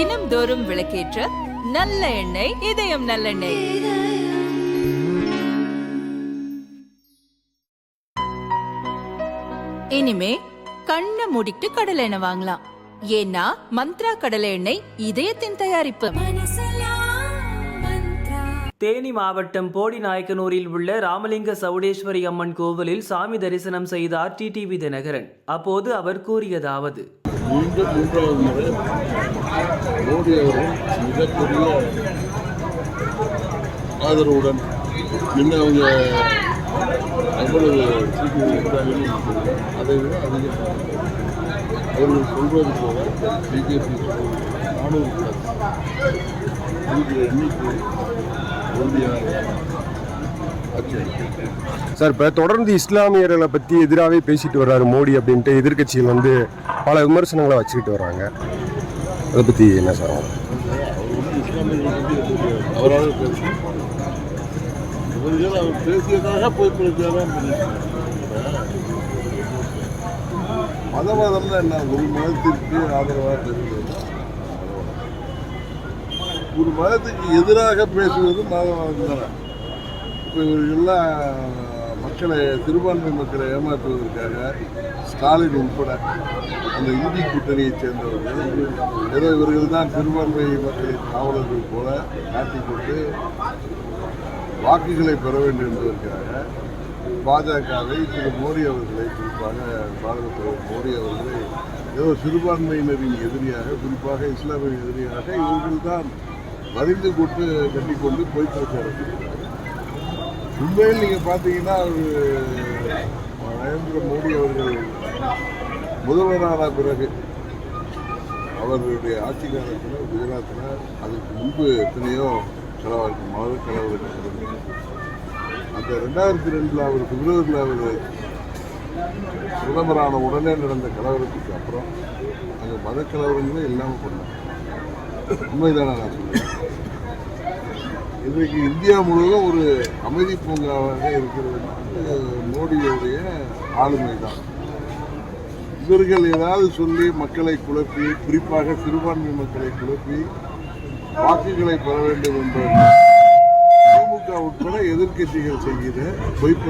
தினம்தோறும் விளக்கேற்ற நல்ல எண்ணெய் இதயம் நல்லெண்ணெய் இனிமே கண்ணை மூடிட்டு கடலை எண்ணெய் வாங்கலாம். ஏன்னா மந்த்ரா கடலை எண்ணெய் இதயத்தின் தயாரிப்பு. தேனி மாவட்டம் போடிநாயக்கனூரில் உள்ள ராமலிங்க சவுடேஸ்வரி அம்மன் கோவிலில் சாமி தரிசனம் செய்தார் டிடிவி தினகரன். அப்போது அவர் கூறியதாவது. மோடி அவர்கள் மிகப்பெரிய ஆதரவுடன் என்ன அவங்க அவ்வளவு சீக்கிரம் இருக்கிறாங்கன்னு அதை விட அதிகம் அவர்கள் சொல்வது போல பிஜேபி நானூறு பிளஸ் எண்ணிக்கை உறுதியாக சார் இப்போ தொடர்ந்து இஸ்லாமியர்களை பற்றி எதிராகவே பேசிட்டு வர்றாரு மோடி அப்படின்ட்டு எதிர்கட்சிகள் வந்து பல விமர்சனங்களை வச்சுக்கிட்டு வர்றாங்க. அதை பற்றி என்ன சார் அவரால் வந்து இஸ்லாமியர்கள் இவர்கள் அவர் பேசியதாக போய் பிரச்சாரம் பண்ணியிருக்காங்க மதவாதம்னா என்ன ஒரு மதத்திற்கு ஆதரவாக தெரிகிறது ஒரு மதத்துக்கு எதிராக பேசுவது மதவாதம் தானே. இப்போ இவர்கள்லாம் மக்களை சிறுபான்மை மக்களை ஏமாற்றுவதற்காக ஸ்டாலின் உட்பட அந்த இந்தி கூட்டணியைச் சேர்ந்தவர்கள் ஏதோ இவர்கள் தான் சிறுபான்மை மக்களின் காவலர்கள் போல காட்டிக்கொண்டு வாக்குகளை பெற வேண்டும் என்பதற்காக பாஜகவை திரு மோடி அவர்களை குறிப்பாக பாரத பிரதமர் மோடி அவர்களை ஏதோ சிறுபான்மையினரின் எதிரியாக குறிப்பாக இஸ்லாமிய எதிரியாக இவர்கள் தான் வரிந்து கொண்டு கட்டிக்கொண்டு போய் பிரச்சாரம் செய்கிறார்கள். உண்மையில் நீங்கள் பார்த்தீங்கன்னா நரேந்திர மோடி அவர்கள் முதல்வரான பிறகு அவர்களுடைய ஆட்சி காலத்தில் குஜராத்தில் அதுக்கு முன்பு எத்தனையோ கலவரம் மத கலவரங்கள். அந்த ரெண்டாயிரத்தி ரெண்டில் அவர் பிப்ரவரியில் அவர் பிரதமரான உடனே நடந்த கலவரத்துக்கு அப்புறம் அங்கே மத கலவரங்களே இல்லாமல் பண்ணாங்க உண்மைதானே நான் சொல்லுவேன் இன்றைக்கு இந்தியா முழுவதும் ஒரு அமைதி பூங்காவாக இருக்கிறது மோடியுடைய ஆளுமை தான் இவர்கள் ஏதாவது சொல்லி மக்களை குழப்பி குறிப்பாக சிறுபான்மை மக்களை குழப்பி வாக்குகளை பெற வேண்டும் என்பது திமுக உட்பட எதிர்க்கட்சிகள் செய்கிற பொய்